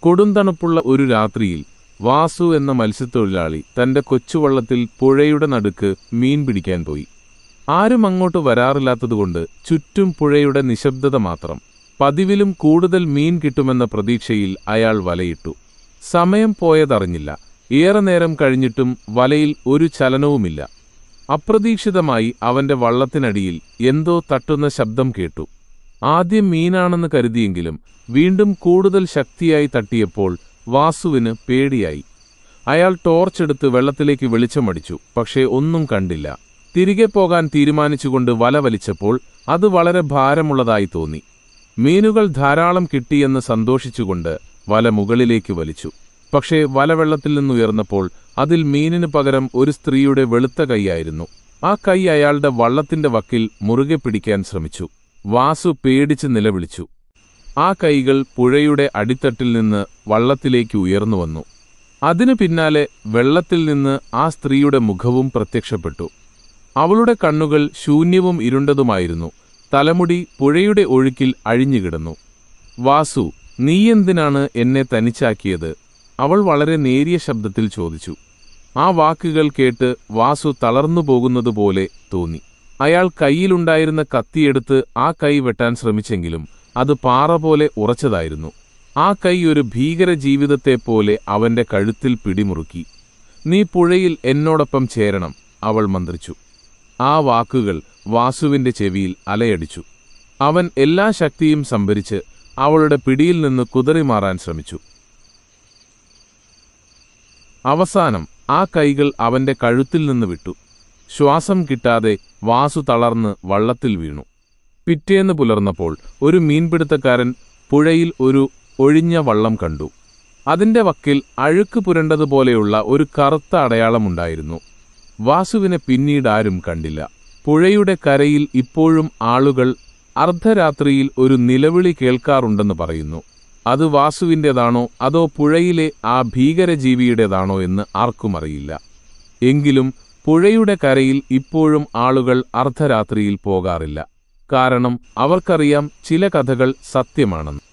കൊടുന്തണുപ്പുള്ള ഒരു രാത്രിയിൽ വാസു എന്ന മത്സ്യത്തൊഴിലാളി തന്റെ കൊച്ചുവള്ളത്തിൽ പുഴയുടെ നടുക്ക് മീൻ പിടിക്കാൻ പോയി. ആരും അങ്ങോട്ട് വരാറില്ലാത്തതുകൊണ്ട് ചുറ്റും പുഴയുടെ നിശബ്ദത മാത്രം. പതിവിലും കൂടുതൽ മീൻ കിട്ടുമെന്ന പ്രതീക്ഷയിൽ അയാൾ വലയിട്ടു. സമയം പോയതറിഞ്ഞില്ല. ഏറെ നേരം കഴിഞ്ഞിട്ടും വലയിൽ ഒരു ചലനവുമില്ല. അപ്രതീക്ഷിതമായി അവന്റെ വള്ളത്തിനടിയിൽ എന്തോ തട്ടുന്ന ശബ്ദം കേട്ടു. ആദ്യം മീനാണെന്ന് കരുതിയെങ്കിലും വീണ്ടും കൂടുതൽ ശക്തിയായി തട്ടിയപ്പോൾ വാസുവിന് പേടിയായി. അയാൾ ടോർച്ചെടുത്ത് വെള്ളത്തിലേക്ക് വെളിച്ചമടിച്ചു പക്ഷേ ഒന്നും കണ്ടില്ല. തിരികെ പോകാൻ തീരുമാനിച്ചുകൊണ്ട് വല വലിച്ചപ്പോൾ അത് വളരെ ഭാരമുള്ളതായി തോന്നി. മീനുകൾ ധാരാളം കിട്ടിയെന്ന് സന്തോഷിച്ചുകൊണ്ട് വല മുകളിലേക്ക് വലിച്ചു. പക്ഷേ വല വെള്ളത്തിൽ നിന്നുയർന്നപ്പോൾ അതിൽ മീനിന് പകരം ഒരു സ്ത്രീയുടെ വെളുത്ത കൈയായിരുന്നു ആ കൈ അയാളുടെ വള്ളത്തിന്റെ വക്കിൽ മുറുകെ പിടിക്കാൻ ശ്രമിച്ചു. വാസു പേടിച്ച് നിലവിളിച്ചു. ആ കൈകൾ പുഴയുടെ അടിത്തട്ടിൽ നിന്ന് വള്ളത്തിലേക്ക് ഉയർന്നു വന്നു. അതിനു പിന്നാലെ വെള്ളത്തിൽ നിന്ന് ആ സ്ത്രീയുടെ മുഖവും പ്രത്യക്ഷപ്പെട്ടു. അവളുടെ കണ്ണുകൾ ശൂന്യവും ഇരുണ്ടതുമായിരുന്നു. തലമുടി പുഴയുടെ ഒഴുക്കിൽ അഴിഞ്ഞുകിടന്നു. വാസു നീയെന്തിനാണ് എന്നെ തനിച്ചാക്കിയത്? അവൾ വളരെ നേരിയ ശബ്ദത്തിൽ ചോദിച്ചു. ആ വാക്കുകൾ കേട്ട് വാസു തളർന്നു പോകുന്നതുപോലെ തോന്നി. അയാൾ കയ്യിലുണ്ടായിരുന്ന കത്തിയെടുത്ത് ആ കൈ വെട്ടാൻ ശ്രമിച്ചെങ്കിലും അത് പാറ പോലെ ഉറച്ചതായിരുന്നു. ആ കൈ ഒരു ഭീകര ജീവിതത്തെപ്പോലെ അവന്റെ കഴുത്തിൽ പിടിമുറുക്കി. നീ പുഴയിൽ എന്നോടൊപ്പം ചേരണം അവൾ മന്ത്രിച്ചു. ആ വാക്കുകൾ വാസുവിന്റെ ചെവിയിൽ അലയടിച്ചു. അവൻ എല്ലാ ശക്തിയും സംഭരിച്ച് അവളുടെ പിടിയിൽ നിന്ന് കുതറി മാറാൻ ശ്രമിച്ചു. അവസാനം ആ കൈകൾ അവന്റെ കഴുത്തിൽ നിന്ന് വിട്ടു. ശ്വാസം കിട്ടാതെ വാസു തളർന്ന് വള്ളത്തിൽ വീണു. പിറ്റേന്ന് പുലർന്നപ്പോൾ ഒരു മീൻപിടുത്തക്കാരൻ പുഴയിൽ ഒരു ഒഴിഞ്ഞ വള്ളം കണ്ടു. അതിന്റെ വക്കിൽ അഴുക്ക് പുരണ്ടതുപോലെയുള്ള ഒരു കറുത്ത അടയാളമുണ്ടായിരുന്നു. വാസുവിനെ പിന്നീട് ആരും കണ്ടില്ല. പുഴയുടെ കരയിൽ ഇപ്പോഴും ആളുകൾ അർദ്ധരാത്രിയിൽ ഒരു നിലവിളി കേൾക്കാറുണ്ടെന്ന് പറയുന്നു. അത് വാസുവിന്റെതാണോ അതോ പുഴയിലെ ആ ഭീകരജീവിയുടേതാണോ എന്ന് ആർക്കും അറിയില്ല. എങ്കിലും പുഴയുടെ കരയിൽ ഇപ്പോഴും ആളുകൾ അർദ്ധരാത്രിയിൽ പോകാറില്ല. കാരണം അവർക്കറിയാം ചില കഥകൾ സത്യമാണെന്ന്.